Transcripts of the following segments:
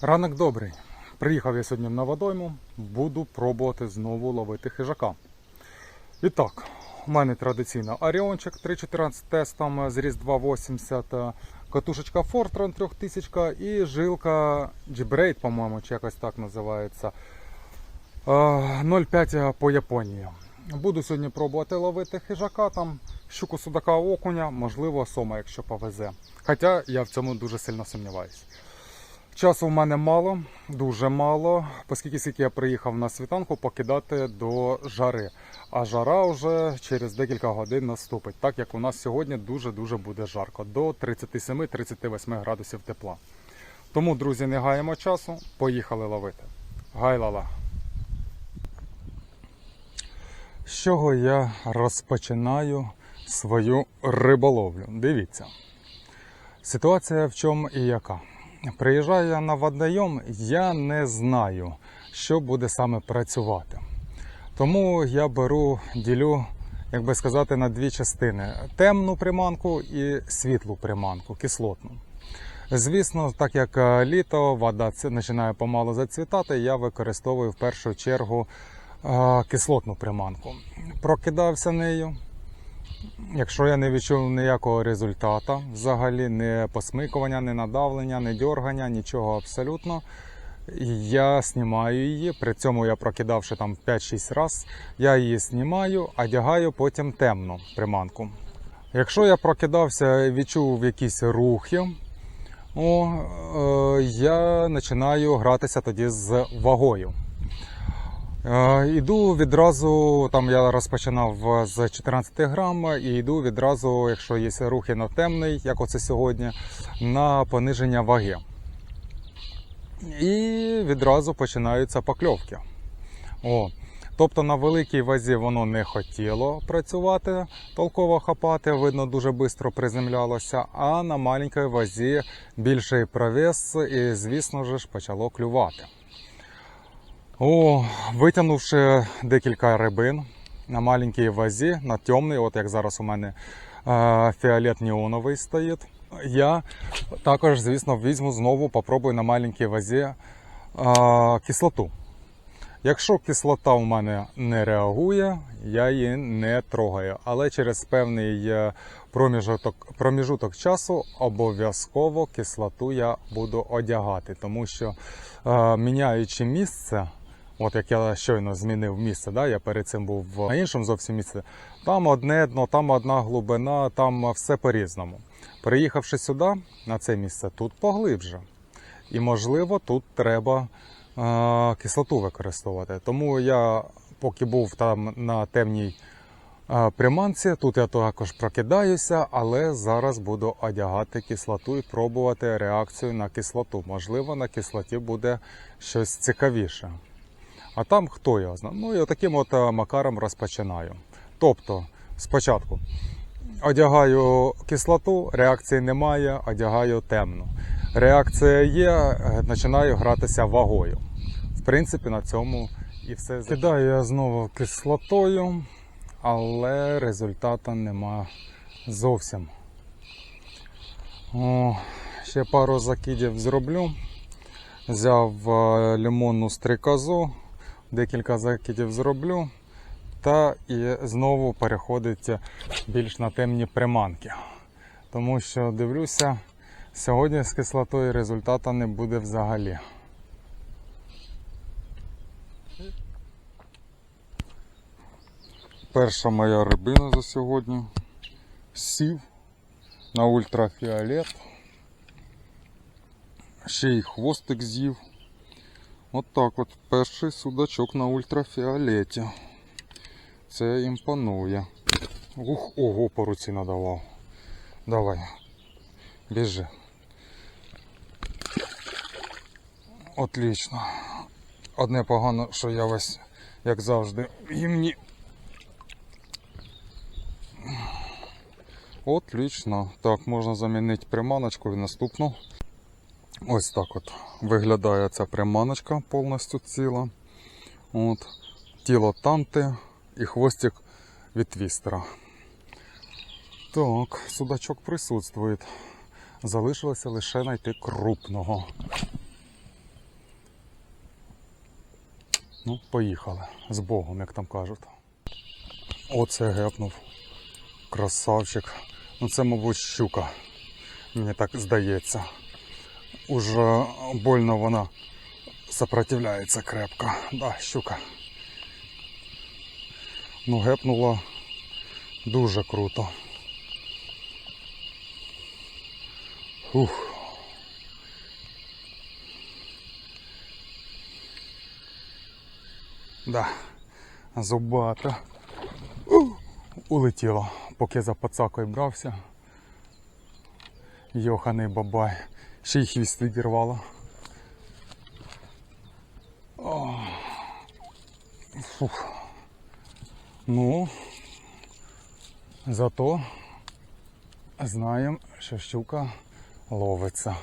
Ранок добрий. Приїхав я сьогодні на водойму, буду пробувати знову ловити хижака. І так, у мене традиційно Оріончик 314 тестом з Різ 280, катушечка Fortran 3000 і жилка G-Braid, по-моєму, чи якось так називається. Е, 0,5 по Японії. Буду сьогодні пробувати ловити хижака, там щуку судака окуня, можливо, сома, якщо повезе. Хоча я в цьому дуже сильно сумніваюся. Часу в мене мало, дуже мало, оскільки скільки я приїхав на світанку покидати до жари. А жара вже через декілька годин наступить, так як у нас сьогодні дуже-дуже буде жарко, до 37-38 градусів тепла. Тому, друзі, не гаємо часу, поїхали ловити. Гайлала. З чого я розпочинаю свою риболовлю? Дивіться. Ситуація в чому і яка. Приїжджаю я на водойом, я не знаю, що буде саме працювати. Тому я беру, ділю, як би сказати, на дві частини: темну приманку і світлу приманку, кислотну. Звісно, так як е, літо, вода починає помалу зацвітати, я використовую в першу чергу е, кислотну приманку. Прокидався нею, Якщо я не відчув ніякого результату, взагалі не посмикування, не надавлення, не дергання, нічого абсолютно. Я знімаю її. При цьому я прокидавши там 5-6 разів, я її знімаю, одягаю потім темну приманку. Якщо я прокидався і відчув якісь рухи, о, е, я починаю гратися тоді з вагою. Е, Іду відразу, там я розпочинав з 14 грам, і йду відразу, якщо є рухи на темний, як оце сьогодні, на пониження ваги. І відразу починаються покльовки. О. Тобто на великій вазі воно не хотіло працювати, толково хапати, видно, дуже швидко приземлялося, а на маленькій вазі більший провес і, звісно ж, почало клювати. О, витягнувши декілька рибин на маленькій вазі, на темний, от як зараз у мене е, фіолет неоновий стоїть. Я також, звісно, візьму знову, попробую на маленькій вазі е, кислоту. Якщо кислота у мене не реагує, я її не трогаю. Але через певний е, проміжуток, проміжуток часу обов'язково кислоту я буду одягати, тому що е, міняючи місце, от як я щойно змінив місце, да, я перед цим був в- іншому зовсім місці, там одне дно, там одна глибина, там все по-різному. Приїхавши сюди, на це місце, тут поглибше. І можливо тут треба е, кислоту використовувати. Тому я, поки був там на темній е, приманці, тут я також прокидаюся, але зараз буду одягати кислоту і пробувати реакцію на кислоту. Можливо, на кислоті буде щось цікавіше. А там хто його знає. Ну і отаким от е, макаром розпочинаю. Тобто, спочатку одягаю кислоту, реакції немає, одягаю темну. Реакція є, е, починаю гратися вагою. В принципі, на цьому і все. Кидаю я знову кислотою, але результату нема зовсім. О, ще пару закидів зроблю. Взяв е, лимонну стрикозу, декілька закидів зроблю. Та і знову переходить більш на темні приманки. Тому що дивлюся, сьогодні з кислотою результату не буде взагалі. Перша моя рибина за сьогодні. Сів на ультрафіолет. Ще й хвостик з'їв. От так от перший судачок на ультрафіолеті. Це імпонує. Ух, ого, по руці надавав. Давай. Біжи. Отлично. Одне погано, що я весь, як завжди, гімні. Отлично. Так, можна замінити приманочку і наступну. Ось так от виглядає ця приманочка повністю ціла. От. Тіло танти і хвостик від твістера. Так, судачок присутствує. Залишилося лише знайти крупного. Ну, поїхали. З Богом, як там кажуть. Оце гепнув. Красавчик. Ну це, мабуть, щука. Мені так здається. Уже больно вона сопротивляється крепко. Да, щука. Ну, гепнула дуже круто. Ух. Да, зубата. Улетіло, поки за пацакою брався. Йоханий бабай. Ще й хвіст відірвало. Фух. Ну, зато знаємо, що щука ловиться.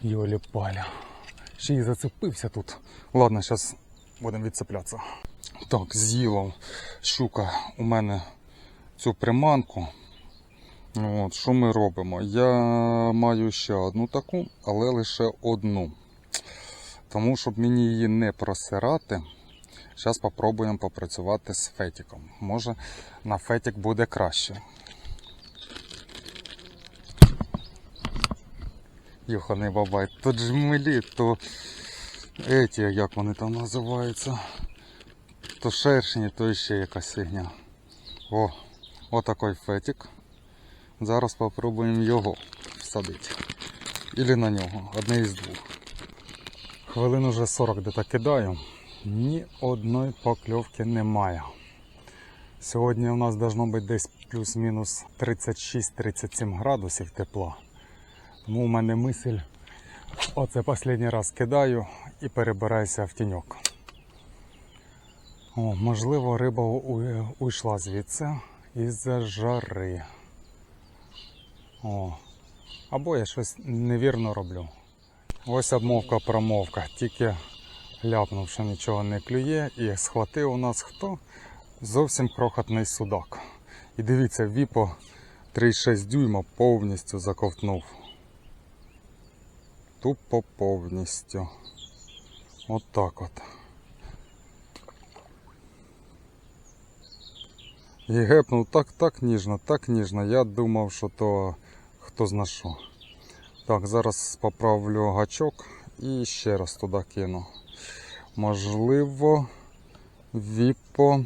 Йолі паля. Ще й зацепився тут. Ладно, зараз будемо відцеплятися. Так, з'їла щука у мене цю приманку. От, що ми робимо? Я маю ще одну таку, але лише одну. Тому, щоб мені її не просирати, зараз спробуємо попрацювати з фетиком. Може на фетик буде краще. Йоханий бабай, то джмелі, то еті, як вони там називаються. То шершні, то ще якась фігня. О, отакий фетик. Зараз спробуємо його всадити. Ілі на нього, одне із двох. Хвилин уже 40 де так кидаю. Ні одної покльовки немає. Сьогодні у нас должно бути десь плюс-мінус 36-37 градусів тепла. Тому у мене мисль, оце останній раз кидаю і перебираюся в тіньок. О, можливо, риба уйшла звідси із-за жари. О, або я щось невірно роблю. Ось обмовка промовка. Тільки ляпнув, що нічого не клює, і схватив у нас хто? Зовсім крохотний судак. І дивіться, віпо 3,6 дюйма повністю заковтнув. Тупо повністю. От так от. І гепнув так, так ніжно, так ніжно. Я думав, що то хто зна. Так, зараз поправлю гачок і ще раз туди кину. Можливо, віпо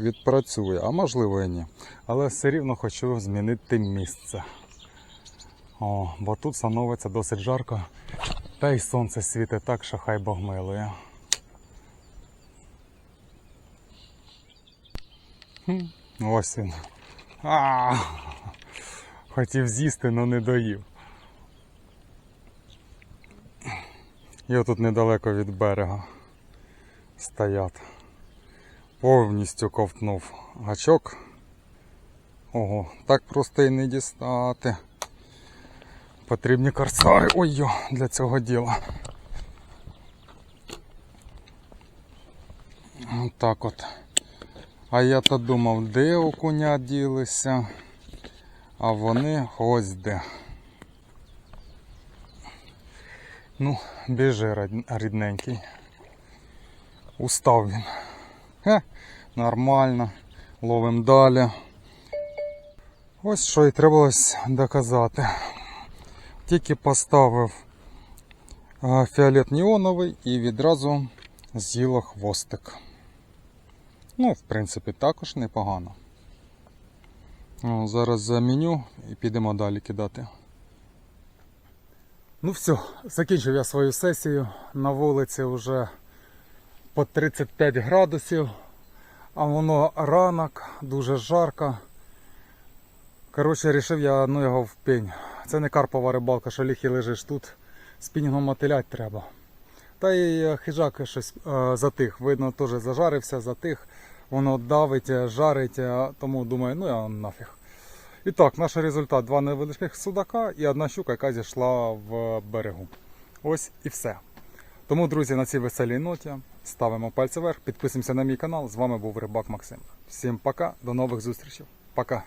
відпрацює, а можливо і ні. Але все рівно хочу змінити місце. О, бо тут становиться досить жарко. Та й сонце світить так, що хай Бог милує. Хм, ось він. А, хотів з'їсти, але не доїв. Я тут недалеко від берега стоять. Повністю ковтнув гачок. Ого, так просто і не дістати. Потрібні корсари ой для цього діла. Так от. А я то думав, де окуня ділися, а вони ось де. Ну, біжи, рідненький. Устав він. Хе, нормально. Ловим далі. Ось що і требалось доказати. Тільки поставив а, фіолет неоновий і відразу з'їло хвостик. Ну, в принципі, також непогано. О, зараз заміню і підемо далі кидати. Ну все, закінчив я свою сесію. На вулиці вже по 35 градусів, а воно ранок, дуже жарко. Коротше, рішив я ну його в пень. Це не карпова рибалка, що ліхи лежиш тут. Спінінгом мотилять треба. Та й е, хижак щось е, затих. Видно, теж зажарився, затих. Воно давить, жарить, е, тому думаю, ну я нафіг. І так, наш результат два невеличких судака і одна щука, яка зійшла в берегу. Ось і все. Тому, друзі, на цій веселій ноті ставимо пальці вверх, підписуємося на мій канал. З вами був Рибак Максим. Всім пока, до нових зустрічей. Пока.